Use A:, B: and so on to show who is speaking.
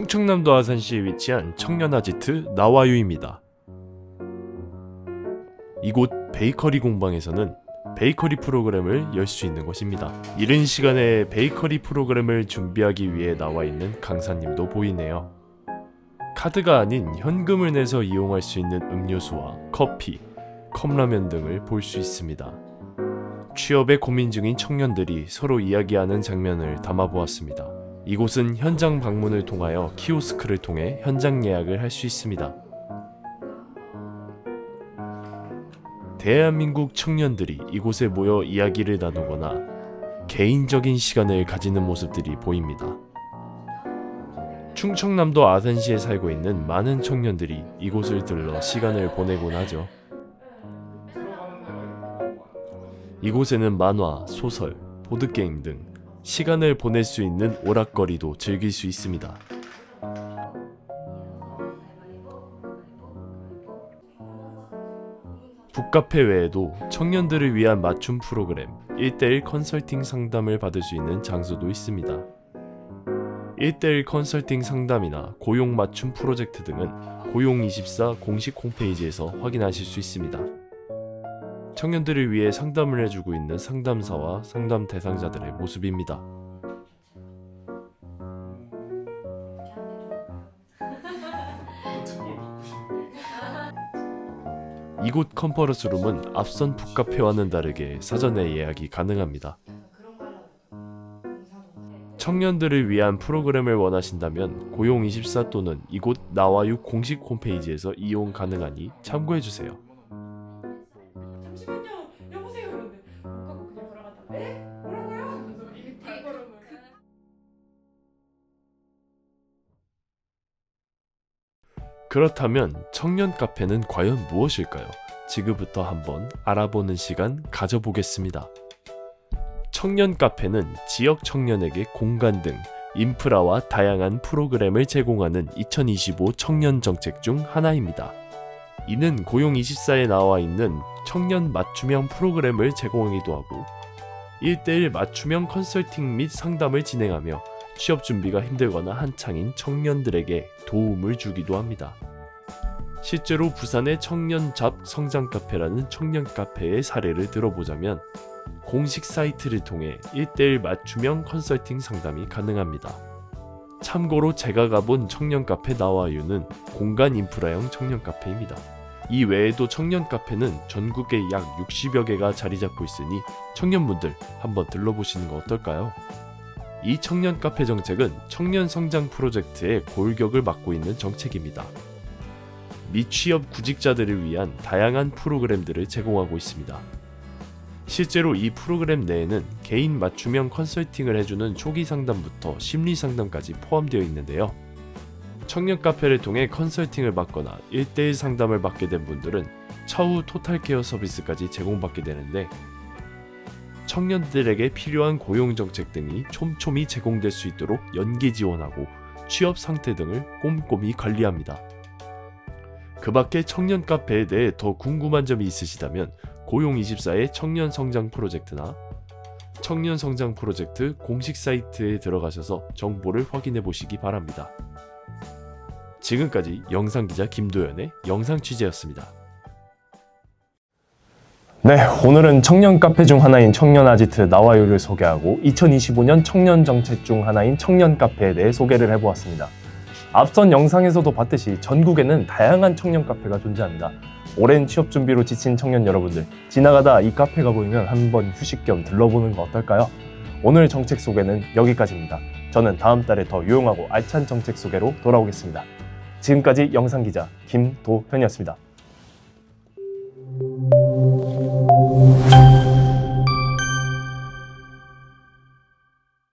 A: 충청남도 아산시에 위치한 청년아지트 나와유입니다. 이곳 베이커리 공방에서는 베이커리 프로그램을 열 수 있는 곳입니다. 이른 시간에 베이커리 프로그램을 준비하기 위해 나와 있는 강사님도 보이네요. 카드가 아닌 현금을 내서 이용할 수 있는 음료수와 커피, 컵라면 등을 볼 수 있습니다. 취업에 고민 중인 청년들이 서로 이야기하는 장면을 담아보았습니다. 이곳은 현장 방문을 통하여 키오스크를 통해 현장 예약을 할 수 있습니다. 대한민국 청년들이 이곳에 모여 이야기를 나누거나 개인적인 시간을 가지는 모습들이 보입니다. 충청남도 아산시에 살고 있는 많은 청년들이 이곳을 들러 시간을 보내곤 하죠. 이곳에는 만화, 소설, 보드게임 등 시간을 보낼 수 있는 오락거리도 즐길 수 있습니다. 북카페 외에도 청년들을 위한 맞춤 프로그램 1대1 컨설팅 상담을 받을 수 있는 장소도 있습니다. 1대1 컨설팅 상담이나 고용 맞춤 프로젝트 등은 고용24 공식 홈페이지에서 확인하실 수 있습니다. 청년들을 위해 상담을 해주고 있는 상담사와 상담 대상자들의 모습입니다. 이곳 컨퍼런스 룸은 앞선 북카페와는 다르게 사전에 예약이 가능합니다. 청년들을 위한 프로그램을 원하신다면 고용24 또는 이곳 나와유 공식 홈페이지에서 이용 가능하니 참고해주세요. 그렇다면 청년 카페는 과연 무엇일까요? 지금부터 한번 알아보는 시간 가져보겠습니다. 청년 카페는 지역 청년에게 공간 등 인프라와 다양한 프로그램을 제공하는 2025 청년 정책 중 하나입니다. 이는 고용24에 나와 있는 청년 맞춤형 프로그램을 제공하기도 하고 1대1 맞춤형 컨설팅 및 상담을 진행하며 취업 준비가 힘들거나 한창인 청년들에게 도움을 주기도 합니다. 실제로 부산의 청년 잡 성장 카페라는 청년 카페의 사례를 들어보자면 공식 사이트를 통해 1대1 맞춤형 컨설팅 상담이 가능합니다. 참고로 제가 가본 청년 카페 나와유는 공간 인프라형 청년 카페입니다. 이 외에도 청년 카페는 전국에 약 60여 개가 자리 잡고 있으니 청년분들 한번 들러보시는 거 어떨까요? 이 청년 카페 정책은 청년 성장 프로젝트의 골격을 맡고 있는 정책입니다. 미취업 구직자들을 위한 다양한 프로그램들을 제공하고 있습니다. 실제로 이 프로그램 내에는 개인 맞춤형 컨설팅을 해주는 초기 상담부터 심리 상담까지 포함되어 있는데요. 청년 카페를 통해 컨설팅을 받거나 1대1 상담을 받게 된 분들은 차후 토탈 케어 서비스까지 제공받게 되는데 청년들에게 필요한 고용 정책 등이 촘촘히 제공될 수 있도록 연계 지원하고 취업 상태 등을 꼼꼼히 관리합니다. 그 밖에 청년 카페에 대해 더 궁금한 점이 있으시다면 고용24의 청년 성장 프로젝트나 청년 성장 프로젝트 공식 사이트에 들어가셔서 정보를 확인해 보시기 바랍니다. 지금까지 영상 기자 김도연의 영상 취재였습니다.
B: 네, 오늘은 청년 카페 중 하나인 청년 아지트 나와요를 소개하고 2025년 청년 정책 중 하나인 청년 카페에 대해 소개를 해보았습니다. 앞선 영상에서도 봤듯이 전국에는 다양한 청년 카페가 존재합니다. 오랜 취업 준비로 지친 청년 여러분들, 지나가다 이 카페가 보이면 한번 휴식 겸 들러보는 거 어떨까요? 오늘 정책 소개는 여기까지입니다. 저는 다음 달에 더 유용하고 알찬 정책 소개로 돌아오겠습니다. 지금까지 영상 기자 김도현이었습니다.